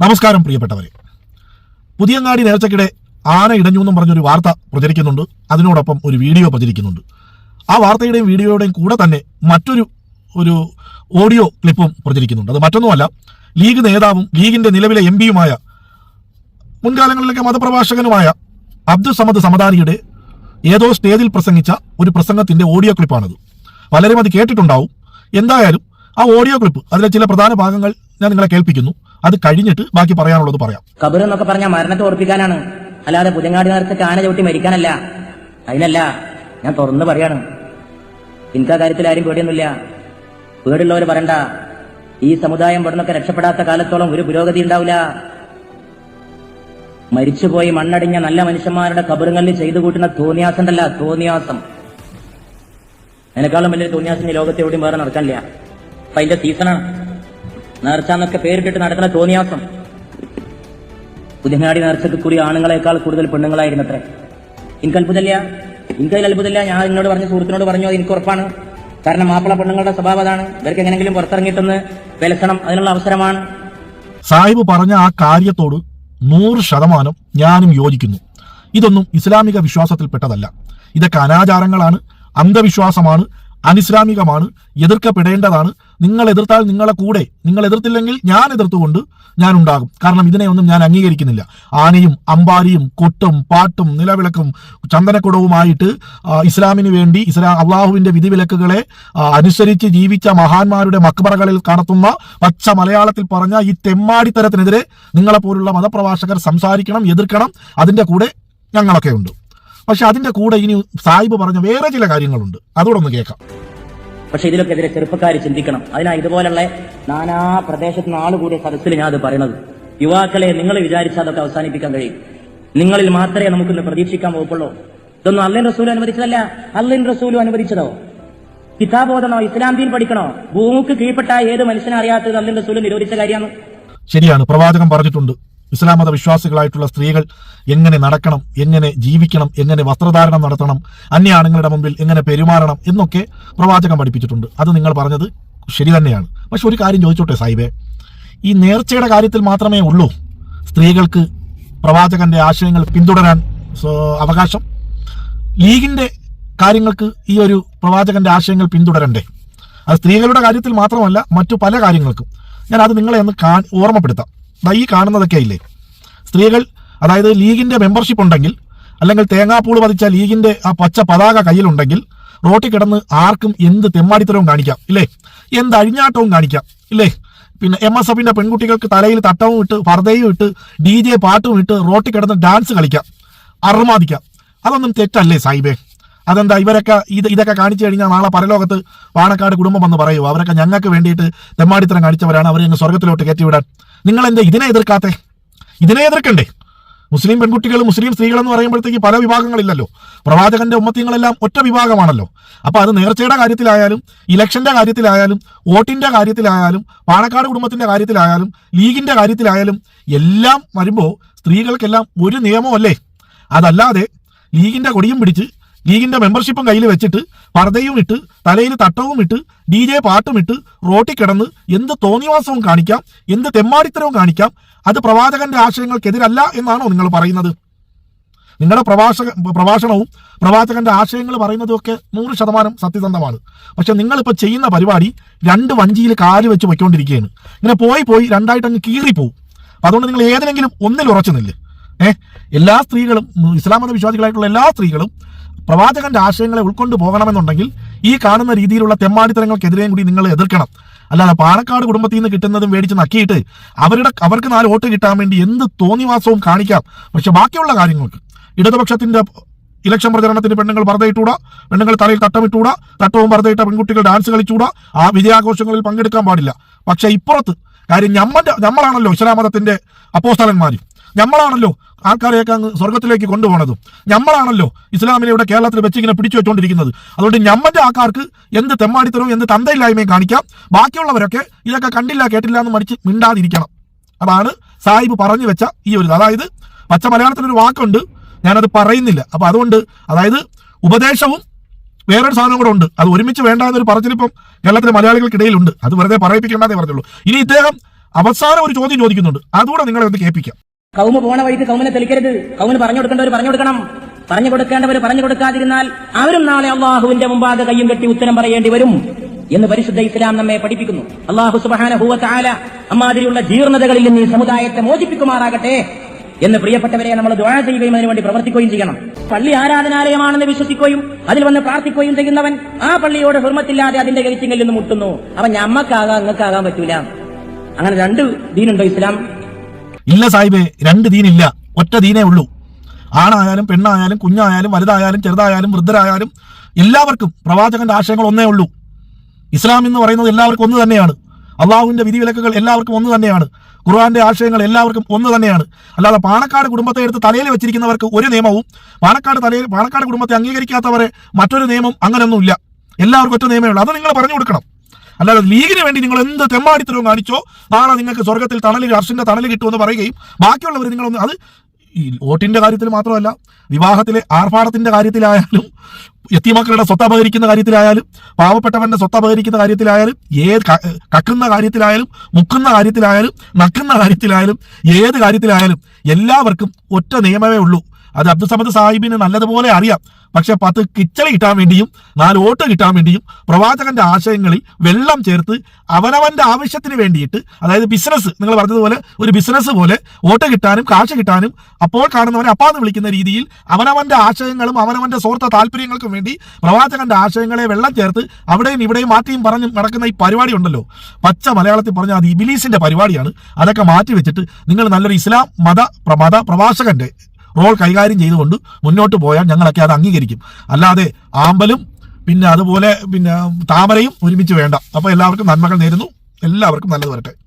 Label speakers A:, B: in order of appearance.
A: നമസ്കാരം പ്രിയപ്പെട്ടവരെ. പുതിയങ്ങാടി നേർച്ചക്കിടെ ആന ഇടഞ്ഞു എന്നും പറഞ്ഞൊരു വാർത്ത പ്രചരിക്കുന്നുണ്ട്. അതിനോടൊപ്പം ഒരു വീഡിയോ പ്രചരിക്കുന്നുണ്ട്. ആ വാർത്തയുടെയും വീഡിയോയുടെയും കൂടെ തന്നെ മറ്റൊരു ഒരു ഓഡിയോ ക്ലിപ്പും പ്രചരിക്കുന്നുണ്ട്. അത് മറ്റൊന്നുമല്ല ലീഗ് നേതാവും ലീഗിന്റെ നിലവിലെ എം പിയുമായ മുൻകാലങ്ങളിലൊക്കെ മതപ്രഭാഷകനുമായ അബ്ദുൾ സമദ് സമദാനിയുടെ ഏതോ സ്റ്റേജിൽ പ്രസംഗിച്ച ഒരു പ്രസംഗത്തിന്റെ ഓഡിയോ ക്ലിപ്പാണത്. പലരും അത് കേട്ടിട്ടുണ്ടാവും. എന്തായാലും ആ ഓഡിയോ ക്ലിപ്പ് അതിലെ ചില പ്രധാന ഭാഗങ്ങൾ ഞാൻ നിങ്ങളെ കേൾപ്പിക്കുന്നു. അത് കഴിഞ്ഞിട്ട് ബാക്കി പറയാനുള്ളത് പറയാം.
B: കബർ എന്നൊക്കെ പറഞ്ഞാൽ മരണത്തെ ഓർപ്പിക്കാനാണ്. അല്ലാതെ പുതിയങ്ങാടി നേരത്തെ ആന ചവിട്ടി മരിക്കാനല്ല. അതിനല്ല ഞാൻ തുറന്ന് പറയാണ്. എനിക്ക് കാര്യത്തിൽ ആരും പേടിയൊന്നുമില്ല. പേടുള്ളവർ പറയണ്ട. ഈ സമുദായം ഇവിടുന്നൊക്കെ രക്ഷപ്പെടാത്ത കാലത്തോളം ഒരു പുരോഗതി ഉണ്ടാവില്ല. മരിച്ചുപോയി മണ്ണടിഞ്ഞ നല്ല മനുഷ്യന്മാരുടെ കബറുകളിൽ ചെയ്തു കൂട്ടുന്ന തോന്നിയാസം അല്ല തോന്നിയാസം. അതിനേക്കാളും വലിയ തോന്നിയാസം ഈ ലോകത്ത് എവിടെയും വേറെ നടക്കാനില്ല. അപ്പൊ അതിന്റെ സീസണാണ്. നേർച്ച എന്നൊക്കെ പേരിട്ടിട്ട് നടക്കുന്ന തോന്നിയാസം. പുതിനാടി നേർച്ചക്ക് കൂടി ആണുങ്ങളെക്കാൾ കൂടുതൽ പെണ്ണുങ്ങളായിരുന്നത്രേ. എനിക്ക് അത്ഭുതമില്ല. എനിക്കതിൽ അത്ഭുതമില്ല. ഞാൻ എന്നോട് പറഞ്ഞു സുഹൃത്തിനോട് പറഞ്ഞു എനിക്ക് ഉറപ്പാണ്. കാരണം മാപ്പിള പെണ്ണുങ്ങളുടെ സ്വഭാവം അതാണ്. ഇവർക്ക് എങ്ങനെങ്കിലും പുറത്തിറങ്ങിയിട്ടൊന്ന് വിലസണം. അതിനുള്ള അവസരമാണ്.
A: സാഹിബ് പറഞ്ഞ ആ കാര്യത്തോട് നൂറ് ശതമാനം ഞാനും യോജിക്കുന്നു. ഇതൊന്നും ഇസ്ലാമിക വിശ്വാസത്തിൽപ്പെട്ടതല്ല. ഇതൊക്കെ അനാചാരങ്ങളാണ് അന്ധവിശ്വാസമാണ് അനിസ്ലാമികമാണ് എതിർക്കപ്പെടേണ്ടതാണ്. നിങ്ങൾ എതിർത്താൽ നിങ്ങളെ കൂടെ നിങ്ങൾ എതിർത്തില്ലെങ്കിൽ ഞാൻ എതിർത്തുകൊണ്ട് ഞാൻ ഉണ്ടാകും. കാരണം ഇതിനെ ഒന്നും ഞാൻ അംഗീകരിക്കുന്നില്ല. ആനയും അമ്പാരിയും കൊട്ടും പാട്ടും നിലവിളക്കും ചന്ദനക്കുടവുമായിട്ട് ഇസ്ലാമിന് വേണ്ടി ഇസ്ലാം അള്ളാഹുവിന്റെ വിധിവിലക്കുകളെ അനുസരിച്ച് ജീവിച്ച മഹാന്മാരുടെ മക്ബറകളിൽ നടത്തുന്ന പച്ച മലയാളത്തിൽ പറഞ്ഞ ഈ തെമ്മാടിത്തരത്തിനെതിരെ നിങ്ങളെപ്പോലുള്ള മതപ്രഭാഷകർ സംസാരിക്കണം എതിർക്കണം. അതിന്റെ കൂടെ ഞങ്ങളൊക്കെ ഉണ്ട് പക്ഷെ അതിന്റെ കൂടെ ഇനി സാഹിബ് പറഞ്ഞ വേറെ ചില കാര്യങ്ങളുണ്ട്. അതോടെ ഒന്ന് കേൾക്കാം.
B: പക്ഷെ ഇതിലൊക്കെ എതിരെ ചെറുപ്പക്കാർ ചിന്തിക്കണം. അതിനാ ഇതുപോലുള്ള നാനാ പ്രദേശത്ത് നിന്ന് ആൾ കൂടിയ സദസ്സിൽ ഞാൻ അത് പറയണത്. യുവാക്കളെ നിങ്ങൾ വിചാരിച്ചാൽ അതൊക്കെ അവസാനിപ്പിക്കാൻ കഴിയും. നിങ്ങളിൽ മാത്രമേ നമുക്കിന്ന് പ്രതീക്ഷിക്കാൻ പോകുള്ളൂ ഇതൊന്നും അല്ലിൻ റസൂലും അനുവദിച്ചതല്ല. അല്ലിൻ റസൂലും അനുവദിച്ചതോ? കിതാബോധനോ ഇസ്ലാം ദീൻ പഠിക്കണോ? ഭൂമിക്ക് കീഴ്പ്പെട്ട ഏത് മനുഷ്യനെ അറിയാത്തത് അല്ലിൻ റസൂലും നിരോധിച്ച കാര്യമാണ്.
A: ശരിയാണ്. പ്രവാചകം പറഞ്ഞിട്ടുണ്ട്. ഇസ്ലാം മത വിശ്വാസികളായിട്ടുള്ള സ്ത്രീകൾ എങ്ങനെ നടക്കണം എങ്ങനെ ജീവിക്കണം എങ്ങനെ വസ്ത്രധാരണം നടത്തണം അന്യ ആണുങ്ങളുടെ മുമ്പിൽ എങ്ങനെ പെരുമാറണം എന്നൊക്കെ പ്രവാചകം പഠിപ്പിച്ചിട്ടുണ്ട്. അത് നിങ്ങൾ പറഞ്ഞത് ശരി തന്നെയാണ്. പക്ഷെ ഒരു കാര്യം ചോദിച്ചോട്ടെ സാഹിബേ? ഈ നേർച്ചയുടെ കാര്യത്തിൽ മാത്രമേ ഉള്ളൂ സ്ത്രീകൾക്ക് പ്രവാചകന്റെ ആശയങ്ങൾ പിന്തുടരാൻ അവകാശം. ലീഗിന്റെ കാര്യങ്ങൾക്ക് ഈ ഒരു പ്രവാചകന്റെ ആശയങ്ങൾ പിന്തുടരണ്ടേ? അത് സ്ത്രീകളുടെ കാര്യത്തിൽ മാത്രമല്ല മറ്റു പല കാര്യങ്ങൾക്കും. ഞാൻ അത് നിങ്ങളെ ഒന്ന് ഓർമ്മപ്പെടുത്താം. ഈ കാണുന്നതൊക്കെ ഇല്ലേ? സ്ത്രീകൾ അതായത് ലീഗിന്റെ മെമ്പർഷിപ്പ് ഉണ്ടെങ്കിൽ അല്ലെങ്കിൽ തേങ്ങാപ്പൂൾ പതിച്ച ലീഗിന്റെ ആ പച്ച പതാക കയ്യിലുണ്ടെങ്കിൽ റോട്ടിൽ കിടന്ന് ആർക്കും എന്ത് തെമ്മാടിത്തരവും കാണിക്കാം ഇല്ലേ? എന്ത് അഴിഞ്ഞാട്ടവും കാണിക്കാം ഇല്ലേ? പിന്നെ എം എസ് എഫിന്റെ പെൺകുട്ടികൾക്ക് തലയിൽ തട്ടവും ഇട്ട് പർദ്ദയും ഇട്ട് ഡി ജെ പാട്ടും ഇട്ട് റോട്ടിൽ കിടന്ന് ഡാൻസ് കളിക്കാം അർമാദിക്കാം. അതൊന്നും തെറ്റല്ലേ സാഹിബേ? അതെന്താ? ഇവരൊക്കെ ഇത് ഇതൊക്കെ കാണിച്ചു കഴിഞ്ഞാൽ നാളെ പരലോകത്ത് പാണക്കാട് കുടുംബം വന്ന് പറയുമോ അവരൊക്കെ ഞങ്ങൾക്ക് വേണ്ടിയിട്ട് തെമ്മാടിത്തരം കാണിച്ചവരാണ്. അവരെ അങ്ങ് സ്വർഗത്തിലോട്ട് കയറ്റിവിടാൻ. നിങ്ങൾ എന്താ ഇതിനെ എതിർക്കാത്തെ? ഇതിനെ എതിർക്കണ്ടേ? മുസ്ലിം പെൺകുട്ടികൾ മുസ്ലിം സ്ത്രീകളെന്ന് പറയുമ്പോഴത്തേക്ക് പല വിഭാഗങ്ങളില്ലല്ലോ. പ്രവാചകന്റെ ഉമ്മത്തിങ്ങളെല്ലാം ഒറ്റ വിഭാഗമാണല്ലോ. അപ്പൊ അത് നേർച്ചയുടെ കാര്യത്തിലായാലും ഇലക്ഷന്റെ കാര്യത്തിലായാലും വോട്ടിന്റെ കാര്യത്തിലായാലും പാണക്കാട് കുടുംബത്തിന്റെ കാര്യത്തിലായാലും ലീഗിന്റെ കാര്യത്തിലായാലും എല്ലാം വരുമ്പോൾ സ്ത്രീകൾക്കെല്ലാം ഒരു നിയമമല്ലേ? അതല്ലാതെ ലീഗിന്റെ കൊടിയും പിടിച്ച് ലീഗിന്റെ മെമ്പർഷിപ്പും കയ്യിൽ വെച്ചിട്ട് പർദ്ദയും ഇട്ട് തലയിൽ തട്ടവും ഇട്ട് ഡി ജെ പാട്ടും ഇട്ട് റോട്ടിൽ കിടന്ന് എന്ത് തോന്നിവാസവും കാണിക്കാം എന്ത് തെമ്മാടിത്തരവും കാണിക്കാം അത് പ്രവാചകന്റെ ആശയങ്ങൾക്കെതിരല്ല എന്നാണോ നിങ്ങൾ പറയുന്നത്? നിങ്ങളുടെ പ്രഭാഷക പ്രഭാഷണവും പ്രവാചകന്റെ ആശയങ്ങൾ പറയുന്നതും ഒക്കെ നൂറ് ശതമാനം സത്യസന്ധമാണ്. പക്ഷെ നിങ്ങളിപ്പോൾ ചെയ്യുന്ന പരിപാടി രണ്ട് വഞ്ചിയിൽ കാൽ വെച്ച് പൊയ്ക്കൊണ്ടിരിക്കുകയാണ്. ഇങ്ങനെ പോയി പോയി രണ്ടായിട്ട് അങ്ങ് കീറിപ്പോവും. അപ്പൊ അതുകൊണ്ട് നിങ്ങൾ ഏതെങ്കിലും ഒന്നിൽ ഉറച്ചു നില്ല്. ഏഹ് എല്ലാ സ്ത്രീകളും ഇസ്ലാം മത വിശ്വാസികളായിട്ടുള്ള എല്ലാ സ്ത്രീകളും പ്രവാചകന്റെ ആശയങ്ങളെ ഉൾക്കൊണ്ടു പോകണമെന്നുണ്ടെങ്കിൽ ഈ കാണുന്ന രീതിയിലുള്ള തെമ്മാടിത്തരങ്ങൾക്കെതിരെയും കൂടി നിങ്ങൾ എതിർക്കണം. അല്ലാതെ പാണക്കാട് കുടുംബത്തിൽ നിന്ന് കിട്ടുന്നതും മേടിച്ച് നക്കിയിട്ട് അവരുടെ അവർക്ക് നാല് വോട്ട് കിട്ടാൻ വേണ്ടി എന്ത് തോന്നിവാസവും കാണിക്കാം. പക്ഷെ ബാക്കിയുള്ള കാര്യങ്ങൾക്ക് ഇടതുപക്ഷത്തിന്റെ ഇലക്ഷൻ പ്രചരണത്തിന് പെണ്ണുങ്ങൾ പർദ്ദയിട്ടൂടാ പെണ്ണുങ്ങൾ തലയിൽ തട്ടമിട്ടൂടാ തട്ടവും പർദ്ദയിട്ട പെൺകുട്ടികൾ ഡാൻസ് കളിച്ചൂടാ ആ വിജയാഘോഷങ്ങളിൽ പങ്കെടുക്കാൻ പാടില്ല. പക്ഷെ ഇപ്പുറത്ത് കാര്യം ഞമ്മന്റെ നമ്മളാണല്ലോ ഇസ്ലാം മതത്തിന്റെ അപ്പോസ്തലന്മാര്. നമ്മളാണല്ലോ ആൾക്കാരെയൊക്കെ അങ്ങ് സ്വർഗത്തിലേക്ക് കൊണ്ടുപോകുന്നതും നമ്മളാണല്ലോ ഇസ്ലാമിനെ ഇവിടെ കേരളത്തിൽ വെച്ച് ഇങ്ങനെ പിടിച്ചു വെച്ചുകൊണ്ടിരിക്കുന്നത് അതുകൊണ്ട് ഞമ്മന്റെ ആൾക്കാർക്ക് എന്ത് തെമ്മാടിത്തരവും എന്ത് തന്തയില്ലായ്മയും കാണിക്കാം. ബാക്കിയുള്ളവരൊക്കെ ഇതൊക്കെ കണ്ടില്ല കേട്ടില്ല എന്ന് മടിച്ച് മിണ്ടാതിരിക്കണം. അതാണ് സാഹിബ് പറഞ്ഞു വെച്ച ഈ ഒരു. അതായത് പച്ച മലയാളത്തിലൊരു വാക്കുണ്ട് ഞാനത് പറയുന്നില്ല. അപ്പൊ അതുകൊണ്ട് അതായത് ഉപദേശവും വേറൊരു സാധനം കൂടെ ഉണ്ട്. അത് ഒരുമിച്ച് വേണ്ട എന്നൊരു പറച്ചിലിപ്പം കേരളത്തിലെ മലയാളികൾക്കിടയിലുണ്ട്. അത് വെറുതെ പറയിപ്പിക്കേണ്ടതേ പറഞ്ഞുള്ളൂ. ഇനി ഇദ്ദേഹം അവസാനം ഒരു ചോദ്യം ചോദിക്കുന്നുണ്ട്. അതുകൂടെ നിങ്ങളെ ഒന്ന് കേൾപ്പിക്കാം.
B: കൗമ പോണ വഴിക്ക് കൗമിനെ തെളിക്കരുത്. കൗമിന് പറഞ്ഞു കൊടുക്കേണ്ടവർ പറഞ്ഞു കൊടുക്കണം. പറഞ്ഞു കൊടുക്കേണ്ടവർ പറഞ്ഞു കൊടുക്കാതിരുന്നാൽ അവരും നാളെ അള്ളാഹുവിന്റെ മുമ്പാകെ കയ്യും കെട്ടി ഉത്തരം പറയേണ്ടി വരും എന്ന് പരിശുദ്ധ ഇസ്ലാം നമ്മെ പഠിപ്പിക്കുന്നു. അള്ളാഹു സുബാന അമ്മാതിരിയുള്ള ജീർണതകളിൽ നിന്ന് ഈ സമുദായത്തെ മോചിപ്പിക്കുമാറാകട്ടെ എന്ന് പ്രിയപ്പെട്ടവരെ നമ്മൾ ദ്വാഴ ചെയ്യുകയും അതിനുവേണ്ടി പ്രവർത്തിക്കുകയും ചെയ്യണം. പള്ളി ആരാധനാലയമാണെന്ന് വിശ്വസിക്കുകയും അതിൽ വന്ന് പ്രാർത്ഥിക്കുകയും ചെയ്യുന്നവൻ ആ പള്ളിയോട് ഹുർമത്തില്ലാതെ അതിന്റെ ഗലിച്ചിങ്ങിൽ നിന്ന് മുട്ടുന്നു. അവൻ ഞമ്മക്കാകാം അങ്ങക്കാകാൻ പറ്റൂല. അങ്ങനെ രണ്ട് ദീനുണ്ടോ ഇസ്ലാം?
A: ഇല്ല സാഹിബേ രണ്ട് ദീനില്ല. ഒറ്റ ദീനേ ഉള്ളൂ. ആണായാലും പെണ്ണായാലും കുഞ്ഞായാലും വലുതായാലും ചെറുതായാലും വൃദ്ധരായാലും എല്ലാവർക്കും പ്രവാചകന്റെ ആശയങ്ങൾ ഒന്നേ ഉള്ളൂ. ഇസ്ലാം എന്ന് പറയുന്നത് എല്ലാവർക്കും ഒന്ന് തന്നെയാണ്. അള്ളാഹുവിന്റെ വിധിവിലക്കുകൾ എല്ലാവർക്കും ഒന്ന് തന്നെയാണ്. ഖുർആന്റെ ആശയങ്ങൾ എല്ലാവർക്കും ഒന്ന് തന്നെയാണ്. അല്ലാതെ പാണക്കാട് കുടുംബത്തെ എടുത്ത് തലയിൽ വെച്ചിരിക്കുന്നവർക്ക് ഒരു നിയമവും പാണക്കാട് തലയിൽ പാണക്കാട് കുടുംബത്തെ അംഗീകരിക്കാത്തവരെ മറ്റൊരു നിയമം അങ്ങനെയൊന്നുമില്ല എല്ലാവർക്കും ഒറ്റ നിയമമേ ഉള്ളൂ. അത് നിങ്ങൾ പറഞ്ഞു കൊടുക്കണം. അല്ലാതെ ലീഗിന് വേണ്ടി നിങ്ങൾ എന്ത് തെമ്മാടിത്തരവും കാണിച്ചോ നാളെ നിങ്ങൾക്ക് സ്വർഗത്തിൽ തണലിൽ അർഷിന്റെ തണൽ കിട്ടുമെന്ന് പറയുകയും ബാക്കിയുള്ളവർ നിങ്ങളൊന്ന് അത് ഈ വോട്ടിന്റെ കാര്യത്തിൽ മാത്രമല്ല വിവാഹത്തിലെ ആർഭാടത്തിന്റെ കാര്യത്തിലായാലും എത്തിമക്കളുടെ സ്വത്ത് അപഹരിക്കുന്ന കാര്യത്തിലായാലും പാവപ്പെട്ടവന്റെ സ്വത്ത് അപഹരിക്കുന്ന കാര്യത്തിലായാലും ഏത് കക്കുന്ന കാര്യത്തിലായാലും മുക്കുന്ന കാര്യത്തിലായാലും നക്കുന്ന കാര്യത്തിലായാലും ഏത് കാര്യത്തിലായാലും എല്ലാവർക്കും ഒറ്റ നിയമമേ ഉള്ളൂ. അത് അബ്ദുസമദ് സാഹിബിന് നല്ലതുപോലെ അറിയാം. പക്ഷെ പത്ത് കിച്ചളി കിട്ടാൻ വേണ്ടിയും നാല് വോട്ട് കിട്ടാൻ വേണ്ടിയും പ്രവാചകന്റെ ആശയങ്ങളിൽ വെള്ളം ചേർത്ത് അവനവന്റെ ആവശ്യത്തിന് വേണ്ടിയിട്ട് അതായത് ബിസിനസ് നിങ്ങൾ പറഞ്ഞതുപോലെ ഒരു ബിസിനസ് പോലെ വോട്ട് കിട്ടാനും കാശ് കിട്ടാനും അപ്പോൾ കാണുന്നവനെ അപ്പാന്ന് വിളിക്കുന്ന രീതിയിൽ അവനവന്റെ ആശയങ്ങളും അവനവന്റെ സുഹൃത്ത താല്പര്യങ്ങൾക്കും വേണ്ടി പ്രവാചകന്റെ ആശയങ്ങളെ വെള്ളം ചേർത്ത് അവിടെയും ഇവിടെയും മാറ്റിയും പറഞ്ഞും നടക്കുന്ന ഈ പരിപാടി ഉണ്ടല്ലോ. പച്ച മലയാളത്തിൽ പറഞ്ഞാൽ അത് ഇബിലീസിന്റെ പരിപാടിയാണ്. അതൊക്കെ മാറ്റി വെച്ചിട്ട് നിങ്ങൾ നല്ലൊരു ഇസ്ലാം മത മത പ്രവാചകന്റെ റോൾ കൈകാര്യം ചെയ്തുകൊണ്ട് മുന്നോട്ട് പോയാൽ ഞങ്ങളൊക്കെ അത് അംഗീകരിക്കും. അല്ലാതെ ആമ്പലും പിന്നെ അതുപോലെ പിന്നെ താമരയും ഒരുമിച്ച് വേണ്ട. അപ്പോൾ എല്ലാവർക്കും നന്മകൾ നേരുന്നു. എല്ലാവർക്കും നല്ലത് വരട്ടെ.